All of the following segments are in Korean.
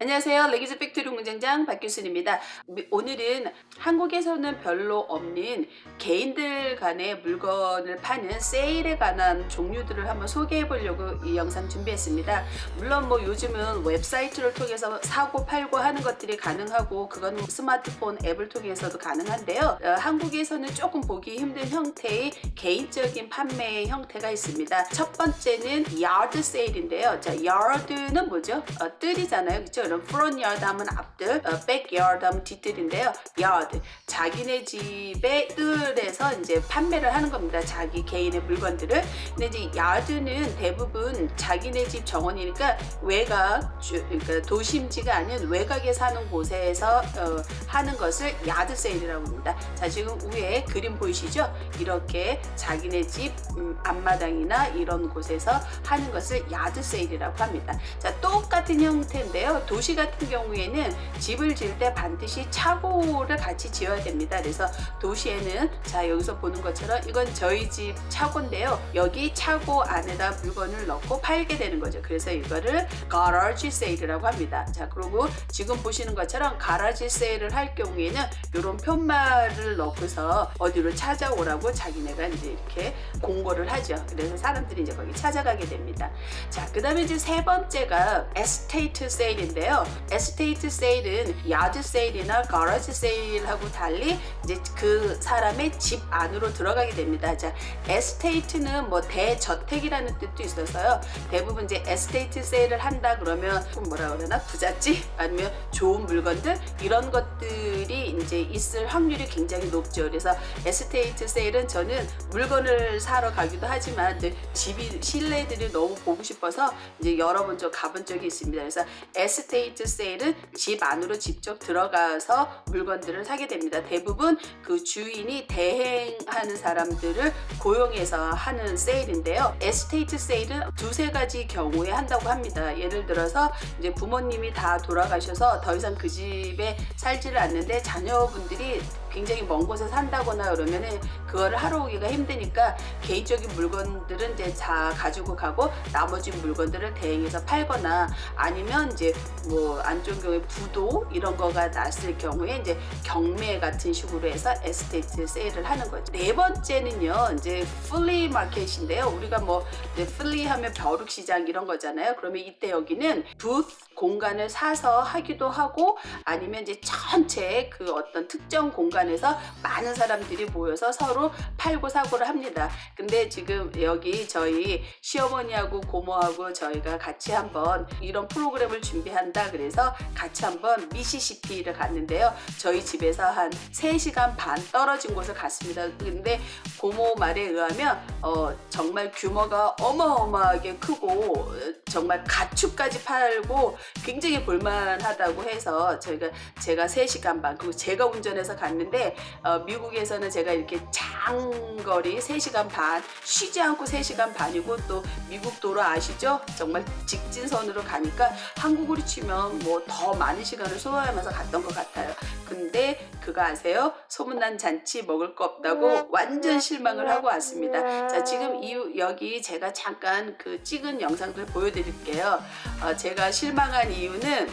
안녕하세요. 레기즈 팩토리 공장장 박규순입니다. 미- 오늘은 한국에서는 별로 없는 개인들 간의 물건을 파는 세일에 관한 종류들을 한번 소개해 보려고 이 영상 준비했습니다. 물론 뭐 요즘은 웹사이트를 통해서 사고 팔고 하는 것들이 가능하고 그건 스마트폰 앱을 통해서도 가능한데요. 어, 한국에서는 조금 보기 힘든 형태의 개인적인 판매의 형태가 있습니다. 첫 번째는 yard sale인데요. 자, yard는 뭐죠? 어, 뜰이잖아요. 그렇죠? 그럼 front yard 하면 앞뜰, 어, back yard 하면 뒷뜰인데요. yard 자기네 집의 뜰에서 이제 판매를 하는 겁니다. 자기 개인의 물건들을. 근데 이제 yard는 대부분 자기네 집 정원이니까 외곽, 주, 그러니까 도심지가 아닌 외곽에 사는 곳에서 어, 하는 것을 야드 세일이라고 합니다. 자 지금 위에 그림 보이시죠? 이렇게 자기네 집 음, 앞마당이나 이런 곳에서 하는 것을 야드 세일이라고 합니다. 자 똑같은 형태인데요. 도시 같은 경우에는 집을 지을 때 반드시 차고를 같이 지어야 됩니다. 그래서 도시에는 자 여기서 보는 것처럼 이건 저희 집 차고인데요. 여기 차고 안에다 물건을 넣고 팔게 되는 거죠. 그래서 이거를 가라지 세일이라고 합니다. 자 그리고 지금 보시는 것처럼 가라지 세일을 할 경우에는 이런 편말을 넣고서 어디로 찾아오라고 자기네가 이제 이렇게 공고를 하죠. 그래서 사람들이 이제 거기 찾아가게 됩니다. 자, 그 다음에 이제 세 번째가 에스테이트 세일인데요. 에스테이트 세일은 야드 세일이나 가라지 세일하고 달리 이제 그 사람의 집 안으로 들어가게 됩니다. 자, 에스테이트는 뭐 대저택이라는 뜻도 있어서요. 대부분 이제 에스테이트 세일을 한다 그러면 뭐라 그러나 부잣집 아니면 좋은 물건들 이런 것들이 이제 있을 확률이 굉장히 높죠. 그래서 에스테이트 세일은 저는 물건을 사러 가기도 하지만 집이 실내들이 너무 보고 싶어서 이제 여러 번 좀 가본 적이 있습니다. 그래서 에스테이트 세일은 집 안으로 직접 들어가서 물건들을 사게 됩니다. 대부분 그 주인이 대행하는 사람들을 고용해서 하는 세일인데요. 에스테이트 세일은 두세 가지 경우에 한다고 합니다. 예를 들어서 이제 부모님이 다 돌아가셔서 더 이상 그 집에 살지를 않는데 자녀분들이 굉장히 먼 곳에 산다거나 그러면은 그거를 하러 오기가 힘드니까 개인적인 물건들은 이제 다 가지고 가고 나머지 물건들을 대행해서 팔거나 아니면 이제 뭐 안 좋은 경우에 부도 이런 거가 났을 경우에 이제 경매 같은 식으로 해서 에스테이트 세일을 하는 거죠. 네 번째는요 이제 플리 마켓인데요. 우리가 뭐 플리 하면 벼룩 시장 이런 거잖아요. 그러면 이때 여기는 부스 공간을 사서 하기도 하고 아니면 이제 전체 그 어떤 특정 공간에서 많은 사람들이 모여서 서로 팔고 사고를 합니다. 근데 지금 여기 저희 시어머니하고 고모하고 저희가 같이 한번 이런 프로그램을 준비한다 그래서 같이 한번 미시시피를 갔는데요. 저희 집에서 한 3시간 반 떨어진 곳을 갔습니다. 근데 고모 말에 의하면 어, 정말 규모가 어마어마하게 크고 어, 정말 가축까지 팔고 굉장히 볼만하다고 해서 저희가 제가 3시간 반 그리고 제가 운전해서 갔는데 어, 미국에서는 제가 이렇게 장거리 3시간 반 쉬지 않고 3시간 반이고 또 미국 도로 아시죠? 정말 직진선으로 가니까 한국으로 치면 뭐 더 많은 시간을 소화하면서 갔던 것 같아요. 근데 그거 아세요? 소문난 잔치 먹을 거 없다고 완전 실망을 하고 왔습니다. 자, 지금 이 여기 제가 잠깐 그 찍은 영상들 보여드릴게요. 어, 제가 실망한 이유는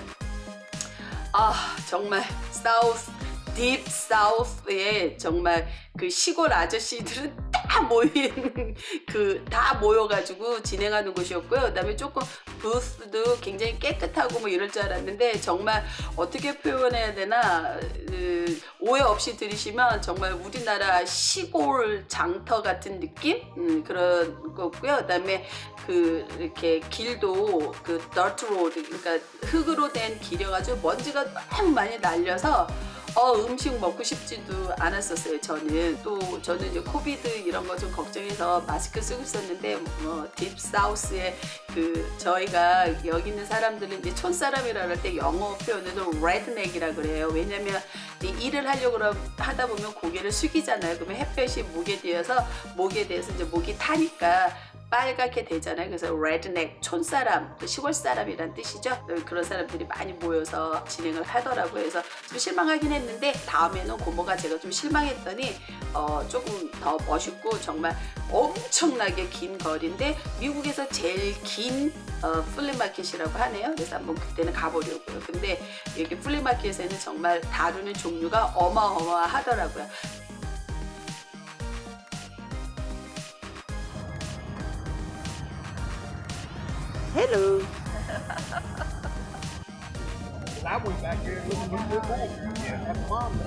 아 정말 사우스 딥 사우스에 정말 그 시골 아저씨들은 다 모인 그 다 모여가지고 진행하는 곳이었고요. 그다음에 조금 부스도 굉장히 깨끗하고 뭐 이럴 줄 알았는데 정말 어떻게 표현해야 되나 그, 오해 없이 들으시면 정말 우리나라 시골 장터 같은 느낌 음, 그런 거고요. 그다음에 그 이렇게 길도 그 더트 로드 그러니까 흙으로 된 길이어가지고 먼지가 너무 많이 날려서 어, 음식 먹고 싶지도 않았었어요. 저는 또 저는 이제 코비드 이런 거 좀 걱정해서 마스크 쓰고 있었는데 뭐 딥사우스에 그 저희가 여기 있는 사람들은 이제 촌사람이라 할 때 영어 표현으로 redneck이라 그래요. 왜냐면 이 일을 하려고 하다 보면 고개를 숙이잖아요. 그러면 햇볕이 목에 뒤어서 목에 대해서 이제 목이 타니까 빨갛게 되잖아요. 그래서 redneck 촌사람, 또 시골 사람이란 뜻이죠. 그런 사람들이 많이 모여서 진행을 하더라고요. 그래서 좀 실망하긴 했는데 다음에는 고모가 제가 좀 실망했더니 어, 조금 더 멋있고 정말 엄청나게 긴 거리인데 미국에서 제일 긴 어, 플리마켓이라고 하네요. 그래서 한번 그때는 가보려고요. 근데 여기 플리마켓에는 정말 다루는 종류가 어마어마하더라고요. 헬로. I went back there and looked. Yeah, that's mom.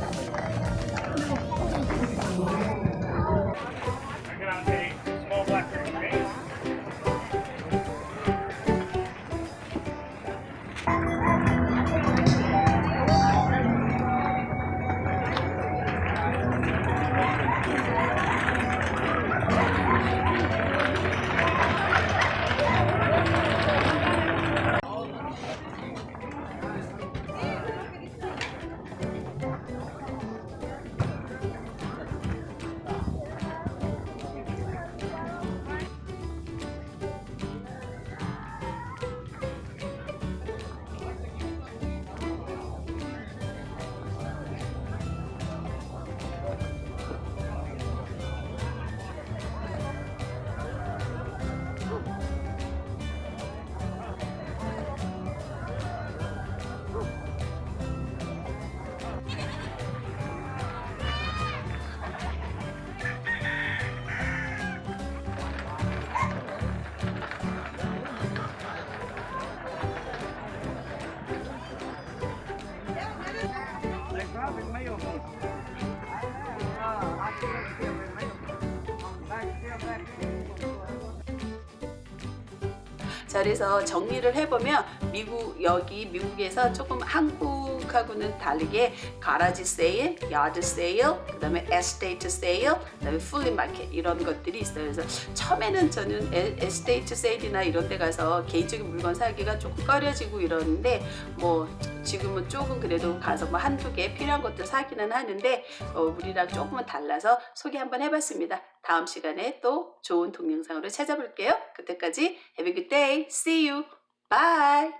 그래서 정리를 해보면 미국 여기 미국에서 조금 한국하고는 다르게 가라지 세일, 야드 세일, 그 다음에 에스테이트 세일, 그 다음에 플리 마켓 이런 것들이 있어요. 그래서 처음에는 저는 에, 에스테이트 세일이나 이런 데 가서 개인적인 물건 사기가 조금 꺼려지고 이러는데 뭐 지금은 조금 그래도 가서 뭐 한두 개 필요한 것들 사기는 하는데 어, 우리랑 조금은 달라서 소개 한번 해봤습니다. 다음 시간에 또 좋은 동영상으로 찾아볼게요. 그때까지 have a good day. See you. Bye.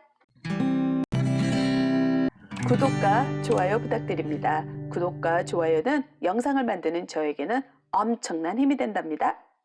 구독과 좋아요 부탁드립니다. 구독과 좋아요는 영상을 만드는 저에게는 엄청난 힘이 된답니다.